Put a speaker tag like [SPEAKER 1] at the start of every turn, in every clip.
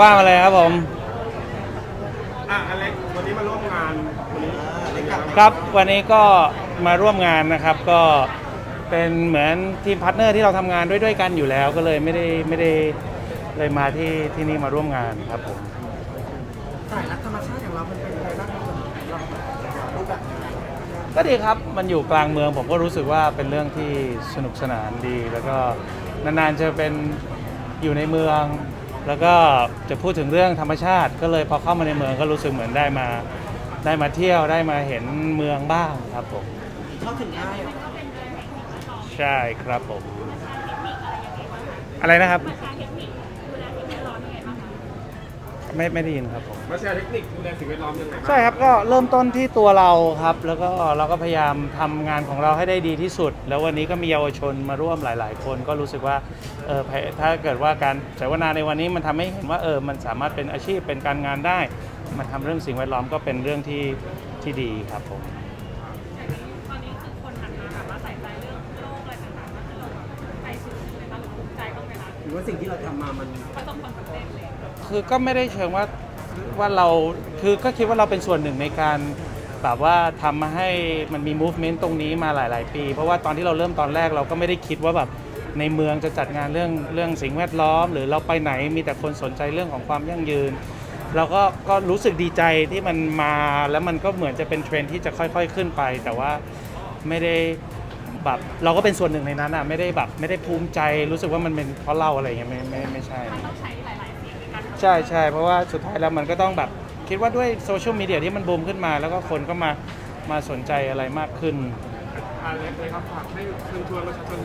[SPEAKER 1] ว่ามาเลยครับผม
[SPEAKER 2] อะอเล็กวันนี้มาร่วมงานวันนี้อเล็กกลับ
[SPEAKER 1] ครับวันนี้ก็มาร่วมงานนะครับก็เป็นเหมือนทีมพาร์ทเนอร์ที่เราทำงานด้วยด้วยกันอยู่แล้ว ก็เลยไม่ได้ไม่ได้เลยมาที่ที่นี่มาร่วมงานครับผม
[SPEAKER 3] สายรักธรรมชาติของเรามันเป็นยังไงบ้างครับเรารูปแบบ
[SPEAKER 1] ก็ดีครับ มันอยู่กลางเมืองผมก็รู้สึกว่าเป็นเรื่องที่สนุกสนานดี แล้วก็นานๆจะเป็นอยู่ในเมือง แล้วก็จะพูดถึงเรื่องธรรมชาติ ก็เลยพอเข้ามาในเมืองก็รู้สึกเหมือนได้มา ได้มาเที่ยวได้มาเห็นเมืองบ้างครับผม
[SPEAKER 3] เข้าถึงง่ายเหรอ
[SPEAKER 1] ใช่ครับผม อะไรนะครับ ไม่ไม่ได้ยินครับผม
[SPEAKER 2] มาแชร์เทคนิคดูแลสิ่งแวดล้อมยังไงบ้าง
[SPEAKER 1] ใช่ครับก็เริ่มต้นที่ตัวเราครับ แล้วก็เราก็พยายามทำงานของเราให้ได้ดีที่สุด แล้ววันนี้ก็มีเยาวชนมาร่วมหลาย ๆ คนก็รู้สึกว่าเออถ้าเกิดว่าการเสวนาในวันนี้มันทำให้เห็นว่าเออมันสามารถเป็นอาชีพเป็นการงานได้ มันทำเรื่องสิ่งแวดล้อมก็เป็นเรื่องที่ที่ดีครับผม
[SPEAKER 4] รือ
[SPEAKER 3] ว่าสิ่งที่เราทำมามัน
[SPEAKER 4] ประสบความสำเร็จเลย
[SPEAKER 1] คือก็ไม่ได้เชิงว่าว่าเราคือก็คิดว่าเราเป็นส่วนหนึ่งในการแบบว่าทำมาให้มันมี movement ตรงนี้มาหลาย ๆ ปี เพราะว่าตอนที่เราเริ่มตอนแรกเราก็ไม่ได้คิดว่าแบบในเมืองจะจัดงานเรื่องเรื่องสิ่งแวดล้อม หรือเราไปไหนมีแต่คนสนใจเรื่องของความยั่งยืน เราก็ก็รู้สึกดีใจที่มันมาแล้วมันก็เหมือนจะเป็นเทรนด์ที่จะค่อย ๆ ขึ้นไป แต่ว่าไม่ได้ แบบเราก็เป็นส่วนหนึ่งในนั้นอะไม่ได้แบบไม่ได้ภูมิใจรู้สึกว่ามันเป็นเพราะเราอะไรอย่างเงี้ยไม่ไม่ไม่ใช่
[SPEAKER 4] มันต้องใช้หลายๆเสียงในการทำ
[SPEAKER 1] ใช่ใช่เพราะว่าสุดท้ายแล้วมันก็ต้องแบบคิดว่าด้วยโซเชียลมีเดียที่มันบูมขึ้นมา แล้วก็คนก็มามาสนใจอะไรมากขึ้น
[SPEAKER 2] อเล็กเลยครับฝากให้เชิญชวนประชาชน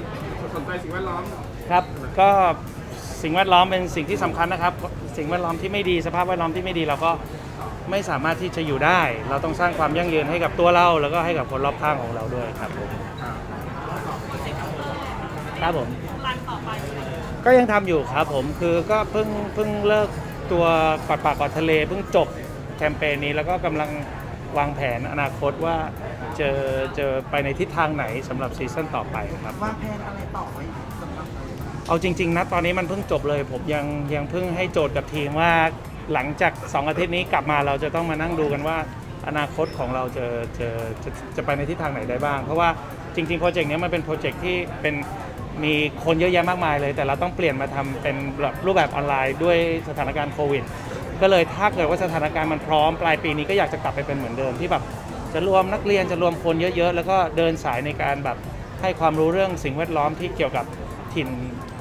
[SPEAKER 2] สนใจสิ่งแวดล้อม
[SPEAKER 1] ครับก็สิ่งแวดล้อมเป็นสิ่งที่สำคัญนะครับ สิ่งแวดล้อมที่ไม่ดีสภาพแวดล้อมที่ไม่ดีเราก็ไม่สามารถที่จะอยู่ได้ เราต้องสร้างความยั่งยืนให้กับตัวเรา แล้วก็ให้กับคนรอบข้างของเราด้วยครับผม ครับผม
[SPEAKER 4] รันต่อไป
[SPEAKER 1] ก็ยังทำอยู่ครับผมคือก็เพิ่งเพิ่งเลิกตัวกอดปากกอดทะเลเพิ่งจบแคมเปญนี้แล้วก็กำลังวางแผนอนาคตว่าจะจะไปในทิศทางไหนสำหรับซีซั่นต่อไปครับ
[SPEAKER 3] วางแผนอะไรต่อไว้สำหรับเรา
[SPEAKER 1] เอาจริง ๆ นะตอนนี้มันเพิ่งจบเลย ผมยังยังเพิ่งให้โจทย์กับทีมว่าหลังจาก 2 อาทิตย์นี้กลับมาเราจะต้องมานั่งดูกันว่าอนาคตของเราจะจะจะจะไปในทิศทางไหนได้บ้าง เพราะว่าจริงๆโปรเจกต์นี้มันเป็นโปรเจกต์ที่เป็น มีคนเยอะแยะมากมายเลย แต่เราต้องเปลี่ยนมาทำเป็นแบบรูปแบบออนไลน์ด้วยสถานการณ์โควิด ก็เลยถ้าเกิดว่าสถานการณ์มันพร้อมปลายปีนี้ก็อยากจะกลับไปเป็นเหมือนเดิมที่แบบจะรวมนักเรียนจะรวมคนเยอะๆ แล้วก็เดินสายในการแบบให้ความรู้เรื่องสิ่งแวดล้อมที่เกี่ยวกับถิ่น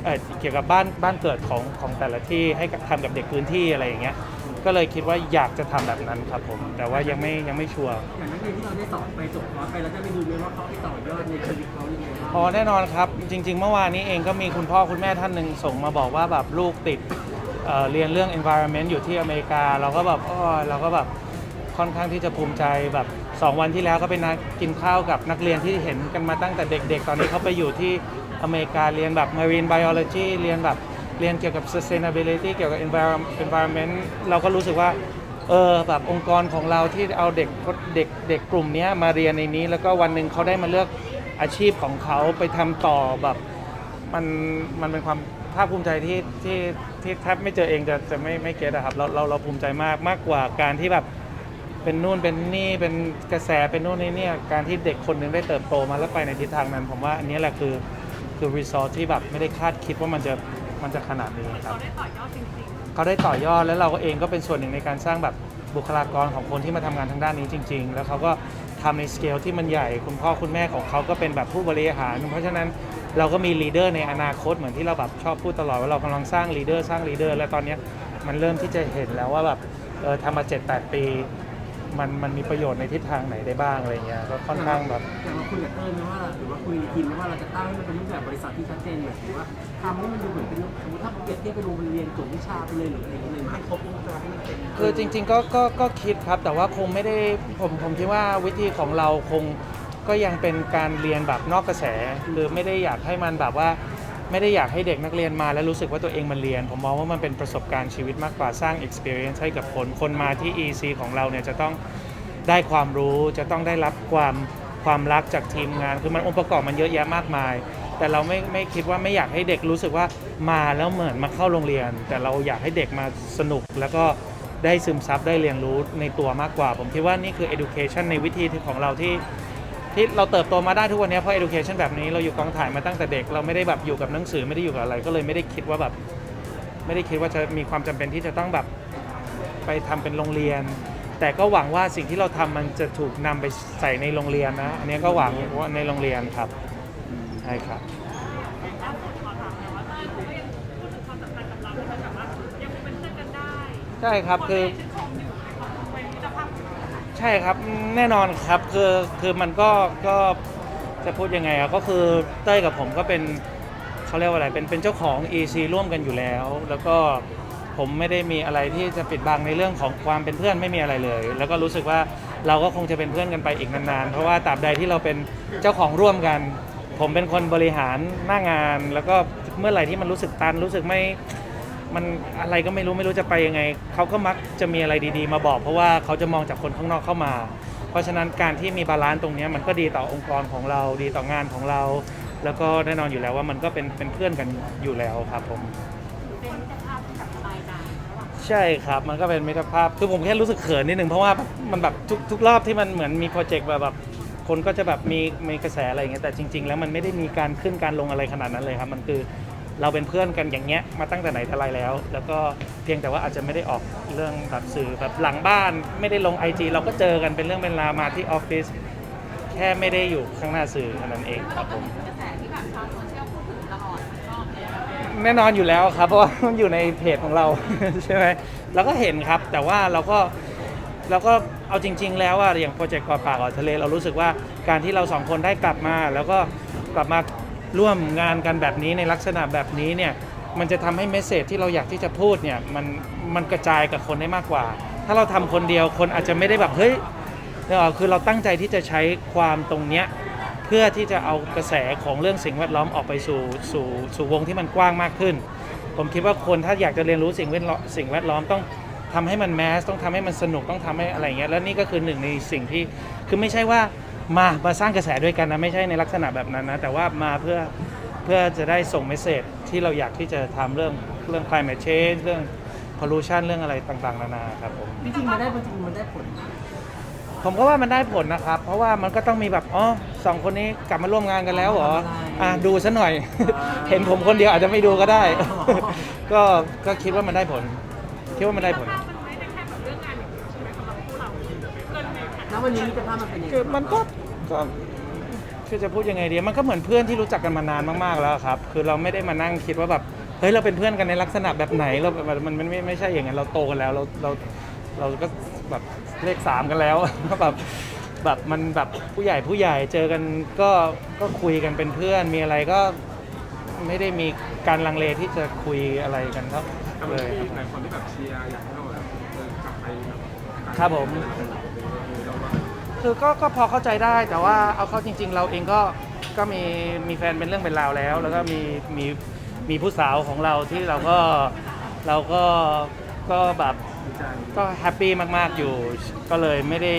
[SPEAKER 1] เเกี่ยวกับบ้านบ้านเกิดของของแต่ละที่ให้กับทำกับเด็กพื้นที่อะไรอย่างเงี้ย ก็เลยคิดว่าอยากจะทำแบบนั้นครับผม แต่ว่ายังไม่ยังไม่ชัวร์
[SPEAKER 3] อย่างนักเรียนที่เราได้สอนไปจบคอร์สไปแล้วได้ไปดูไหมว่าเขาไปต่อยอดในชีวิตเขายังไงบ้าง
[SPEAKER 1] อ๋อแน่นอนครับ จริง ๆ เมื่อวานนี้เองก็มีคุณพ่อคุณแม่ท่านหนึ่งส่งมาบอกว่าแบบลูกติดเอ่อเรียนเรื่อง environment อยู่ที่อเมริกา เราก็แบบอ้อเราก็แบบค่อนข้างที่จะภูมิใจแบบ2วันที่แล้วก็ไปนัดกินข้าวกับนักเรียนที่เห็นกันมาตั้งแต่เด็ก ๆ ตอนนี้เขาไปอยู่ที่อเมริกาเรียนแบบ marine biology เรียนแบบ เรียนเกี่ยวกับ sustainability เกี่ยวกับ environment เราก็รู้สึกว่าเออแบบองค์กรของเราที่เอาเด็กเด็กเด็กกลุ่มนี้มาเรียนในนี้ แล้วก็วันหนึ่งเขาได้มาเลือกอาชีพของเขาไปทำต่อแบบมันมันเป็นความภาคภูมิใจที่ที่ที่แทบไม่เจอเองจะจะไม่ไม่เก็ตอะครับเราเราเราภูมิใจมากมากกว่าการที่แบบเป็นนู่นเป็นนี่เป็นกระแสเป็นนู่นนี่เนี่ยการที่เด็กคนหนึ่งได้เติบโตมาแล้วไปในทิศทางนั้น ผมว่าอันนี้แหละคือคือรีซอสที่แบบไม่ได้คาดคิดว่ามันจะ มันจะขนาดนี้ครับ
[SPEAKER 4] เราได้ต่อยอดจริง
[SPEAKER 1] เขาได้ต่อยอดแล้วเราก็เองก็เป็นส่วนหนึ่งในการสร้างแบบบุคลากรของคนที่มาทำงานทางด้านนี้จริง ๆ แล้วเขาก็ทำในสเกลที่มันใหญ่ คุณพ่อคุณแม่ของเขาก็เป็นแบบผู้บริหาร เพราะฉะนั้นเราก็มีลีดเดอร์ในอนาคตเหมือนที่เราแบบชอบพูดตลอดว่าเรากำลังสร้างลีดเดอร์สร้างลีดเดอร์แล้วตอนเนี้ยมันเริ่มที่จะเห็นแล้วว่าแบบเออทำมา 7 8 ปี มันมันมีประโยชน์ในทิศทางไหนได้บ้างอะไรเงี้ยก็ค่อนข้างแบบ
[SPEAKER 3] อย่างเราคุยกับเต้ยไหมว่าหรือว่าคุยกับทีมไหมว่าเราจะตั้งให้มันเป็นรูปแบบบริษัทที่ชัดเจนแบบถือว่าทำให้มันดูเหมือนเป็นสมมติถ้าเปรียบเทียบไปดูมันเรียนจบวิชาไปเลยหรืออะไรอย่างเงี้ยเลยให้ครบวงจรให้มันเป็น
[SPEAKER 1] คือจริง ๆ ก็ก็ก็คิดครับ แต่ว่าคงไม่ได้ผมผมคิดว่าวิธีของเราคงก็ยังเป็นการเรียนแบบนอกกระแสคือไม่ได้อยากให้มันแบบว่า ไม่ได้อยากให้เด็กนักเรียนมาแล้วรู้สึกว่าตัวเองมันเรียน ผมมองว่ามันเป็นประสบการณ์ชีวิตมากกว่าสร้าง experience ให้กับคนคนมาที่ EC ของเราเนี่ยจะต้องได้ความรู้จะต้องได้รับความความรักจากทีมงาน คือมันองค์ประกอบมันเยอะแยะมากมาย แต่เราไม่ไม่คิดว่าไม่อยากให้เด็กรู้สึกว่ามาแล้วเหมือนมาเข้าโรงเรียน แต่เราอยากให้เด็กมาสนุกแล้วก็ได้ซึมซับได้เรียนรู้ในตัวมากกว่า ผมคิดว่านี่คือ education ในวิธีของเราที่ ที่เราเติบโตมาได้ทุกวันนี้เพราะ education แบบนี้เราอยู่กองถ่ายมาตั้งแต่เด็ก เราไม่ได้แบบอยู่กับหนังสือไม่ได้อยู่กับอะไร ก็เลยไม่ได้คิดว่าแบบไม่ได้คิดว่าจะมีความจำเป็นที่จะต้องแบบไปทำเป็นโรงเรียน แต่ก็หวังว่าสิ่งที่เราทำมันจะถูกนำไปใส่ในโรงเรียนนะ อันนี้ก็หวังว่าในโรงเรียนครับใช่ครับ
[SPEAKER 4] ล่าสุดขอถามหน่อยว่าเต้ยเขาก็ยังพูดถึงความสัมพันธ์กับเราที่มันแบบว่ายังเป็นเพื่อนกันได้
[SPEAKER 1] ใช่ครับ
[SPEAKER 4] คน
[SPEAKER 1] คือ
[SPEAKER 4] ก็ยังชื่นชมอยู่ใน
[SPEAKER 1] ช่ครับแน่นอนครับคือคือมันก็ก็จะพูดยังไงอะก็คือเต้ยกับผมก็เป็นเขาเรียกว่าอะไรเป็นเป็นเจ้าของ EC ร่วมกันอยู่แล้ว แล้วก็ผมไม่ได้มีอะไรที่จะปิดบังในเรื่องของความเป็นเพื่อนไม่มีอะไรเลย แล้วก็รู้สึกว่าเราก็คงจะเป็นเพื่อนกันไปอีกนานๆ เพราะว่าตราบใดที่เราเป็นเจ้าของร่วมกัน ผมเป็นคนบริหารหน้างาน แล้วก็เมื่อไหร่ที่มันรู้สึกตันรู้สึกไม่ มันอะไรก็ไม่รู้ไม่รู้จะไปยังไง เขาก็มักจะมีอะไรดีๆ มาบอก เพราะว่าเขาจะมองจากคนข้างนอกเข้ามา เพราะฉะนั้นการที่มีบาลานซ์ตรงเนี้ยมันก็ดีต่อองค์กรของเราดีต่องานของเรา แล้วก็แน่นอนอยู่แล้วว่ามันก็เป็นเป็นเพื่อนกันอยู่แล้วครับผม
[SPEAKER 4] เป็นมิตรภาพที่แบบสบายใจระหว่าง
[SPEAKER 1] ใช่ครับ มันก็เป็นมิตรภาพคือผมแค่รู้สึกเขินนิดนึงเพราะว่ามันแบบทุกทุกรอบที่มันเหมือนมีโปรเจกต์แบบแบบคนก็จะแบบมีมีกระแสอะไรอย่างเงี้ยแต่จริง ๆ แล้วมันไม่ได้มีการขึ้นการลงอะไรขนาดนั้นเลยครับ มันคือ เราเป็นเพื่อนกันอย่างเงี้ยมาตั้งแต่ไหนแต่ไรแล้ว แล้วก็เพียงแต่ว่าอาจจะไม่ได้ออกเรื่องแบบสื่อแบบหลังบ้านไม่ได้ลง IG เราก็เจอกันเป็นเรื่องเป็นราวมาที่ออฟฟิศแค่ไม่ได้อยู่ข้างหน้าสื่อเท่านั้นเองครับผม
[SPEAKER 4] กระแสที่แบบชาวโซเชียลพูดถึงตลอดก็
[SPEAKER 1] แน่นอนอยู่แล้วครับ เพราะว่ามันอยู่ในเพจของเรา ใช่ไหมเราก็เห็นครับ แต่ว่าเราก็เราก็เอาจริง ๆ แล้วว่าอย่างโปรเจกต์กอดป่ากอดทะเล เรารู้สึกว่าการที่เราสองคนได้กลับมา แล้วก็กลับมา ร่วมงานกันแบบนี้ในลักษณะแบบนี้เนี่ยมันจะทำให้เมสเซจที่เราอยากที่จะพูดเนี่ยมันมันกระจายกับคนได้มากกว่า ถ้าเราทำคนเดียวคนอาจจะไม่ได้แบบเฮ้ยเนี่ยคือเราตั้งใจที่จะใช้ความตรงเนี้ยเพื่อที่จะเอากระแสของเรื่องสิ่งแวดล้อมออกไปสู่สู่สู่วงที่มันกว้างมากขึ้น ผมคิดว่าคนถ้าอยากจะเรียนรู้สิ่งแวดล้อมสิ่งแวดล้อมต้องทำให้มันแมสต้องทำให้มันสนุกต้องทำให้อะไรเงี้ยแล้วนี่ก็คือหนึ่งในสิ่งที่คือไม่ใช่ว่า มามาสร้างกระแสด้วยกันนะไม่ใช่ในลักษณะแบบนั้นนะ แต่ว่ามาเพื่อเพื่อจะได้ส่งเมสเซจที่เราอยากที่จะทำเรื่องเรื่อง climate change เรื่อง pollution เรื่องอะไรต่างๆ นานาครับผม
[SPEAKER 3] จริงๆมันได้จริงๆมันได้ผล
[SPEAKER 1] ผมก็ว่ามันได้ผลนะครับ เพราะว่ามันก็ต้องมีแบบอ๋อสองคนนี้กลับมาร่วมงานกันแล้วเหรออะดูซะหน่อย เห็นผมคนเดียวอาจจะไม่ดูก็ได้ก็ก็คิดว่ามันได้ผล คิดว่ามันได้ผล
[SPEAKER 4] ภาพมันไม่ได้แค่แบบเรื่องงานอย่างเดียวใช่ไหมสำหรับคู่เราเกินในฐา
[SPEAKER 3] แล้
[SPEAKER 4] นะ
[SPEAKER 3] ววันนี้มิตรภาพมันเป็นยังไง
[SPEAKER 1] คือมันก็ ก็คือจะพูดยังไงดีมันก็เหมือนเพื่อนที่รู้จักกันมานานมากๆแล้วครับ คือเราไม่ได้มานั่งคิดว่าแบบเฮ้ยเราเป็นเพื่อนกันในลักษณะแบบไหนเราแบบมันมันไม่ไม่ใช่อย่างนั้นเราโตกันแล้วเราเราเราก็แบบเลขสามกันแล้วก็แบบแบบมันแบบผู้ใหญ่ผู้ใหญ่เจอกันก็ก็คุยกันเป็นเพื่อนมีอะไรก็ไม่ได้มีการลังเลที่จะคุยอะไรกันเท่า
[SPEAKER 2] แต่
[SPEAKER 1] เล
[SPEAKER 2] มัน
[SPEAKER 1] ย
[SPEAKER 2] มี
[SPEAKER 1] ครับ
[SPEAKER 2] หลายคนที่แบบเชียร์อยากให้เราแบบเออกลับไปแบบ
[SPEAKER 1] ครับผม
[SPEAKER 2] เราว่า
[SPEAKER 1] คือก็ก็พอเข้าใจได้แต่ว่าเอาเข้าจริง ๆ เราเองก็ก็มีมีแฟนเป็นเรื่องเป็นราวแล้ว แล้วก็มีมีมีผู้สาวของเราที่เราก็เราก็ก็แบบ
[SPEAKER 2] ดีใจ
[SPEAKER 1] ก็แฮปปี้มากๆอยู่ก็เลยไม่ได้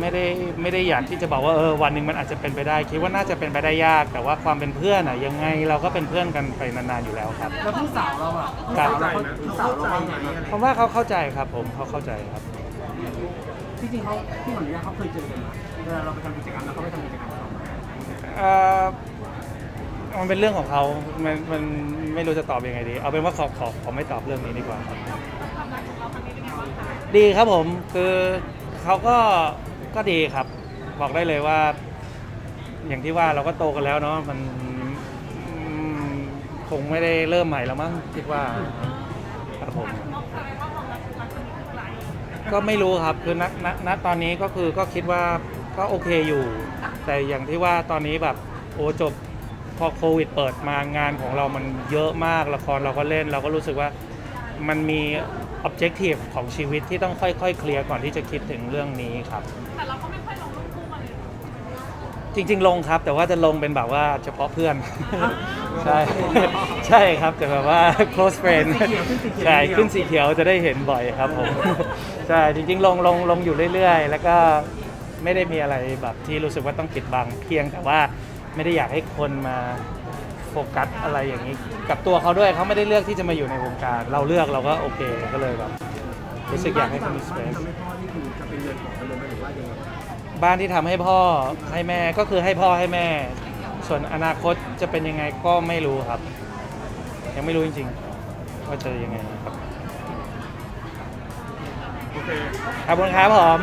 [SPEAKER 1] ไม่ได้ไม่ได้อยากที่จะบอกว่าเออวันหนึ่งมันอาจจะเป็นไปได้ คิดว่าน่าจะเป็นไปได้ยาก แต่ว่าความเป็นเพื่อนอะยังไงเราก็เป็นเพื่อนกันไปนานๆอยู่แล้วครับ
[SPEAKER 3] แล้วผู้สาวเราอะผู้
[SPEAKER 1] ครั
[SPEAKER 3] สา
[SPEAKER 1] บ
[SPEAKER 3] วเราเขาผู้สาวเราว่าไงอะไร
[SPEAKER 1] ผมว่าเขาเข้าใจครับผมเขาเข้าใจครับ
[SPEAKER 3] ที่จริงเขาที่ขออนุญาตเขาเคยเจอกันไหมเวลาเราไปทำกิจกรรมแล้วเขาไปทำกิจกรรมกับเราไหม
[SPEAKER 1] เอ่อมันเป็นเรื่องของเขามันมันไม่รู้จะตอบยังไงดี เอาเป็นว่าขอขอขอไม่ตอบเรื่องนี้ดีกว่าครับ
[SPEAKER 4] ความรักของเราครั้งนี้เป็นไงบ้างคะ
[SPEAKER 1] ดีครับผมคือเขาก็ก็ดีครับ บอกได้เลยว่า อย่างที่ว่าเราก็โตกันแล้วเนาะมันอืมคงไม่ได้เริ่มใหม่แล้วมั้งคิดว่าครับผม
[SPEAKER 4] ก็ไม่
[SPEAKER 1] รู้ครับคือณณณตอนนี้ก็คือก็คิดว่าก็โอเคอยู่ แต่อย่างที่ว่าตอนนี้แบบโอ้จบพอโควิดเปิดมางานของเรามันเยอะมากละครเราก็เล่น เราก็รู้สึกว่ามันมี objective ของชีวิตที่ต้องค่อยๆ เคลียร์ก่อนที่จะคิดถึงเรื่องนี้ครับ
[SPEAKER 4] แต่เราก็
[SPEAKER 1] จริง ๆ ลงครับ แต่ว่าจะลงเป็นแบบว่าเฉพาะเพื่อน ใช่ใช่ครับแต่แบบว่า close friend ใช่ขึ้นสีเขียวจะได้เห็นบ่อยครับผมใช่จริง ๆ ลงลงลงอยู่เรื่อย ๆ แล้วก็ไม่ได้มีอะไรแบบที่รู้สึกว่าต้องปิดบังเพียงแต่ว่าไม่ได้อยากให้คนมาโฟกัสอะไรอย่างนี้ กับตัวเขาด้วยเขาไม่ได้เลือกที่จะมาอยู่ในวงการ เราเลือกเราก็โอเคก็เลยแบบรู้สึกอยากให้เขามีสเป
[SPEAKER 3] บ้าน
[SPEAKER 1] ซ
[SPEAKER 3] ที่ทำให้พ่อนี่คือจะเป็นเรือนหอไปเลยไหมหรือว่ายังไง
[SPEAKER 1] บ้านที่ทำให้พ่อให้แม่ก็คือให้พ่อให้แม่ ส่วนอนาคตจะเป็นยังไงก็ไม่รู้ครับ ยังไม่รู้จริงๆว่าจะยังไงครับ
[SPEAKER 2] โอเค
[SPEAKER 1] ขอบคุณครับผม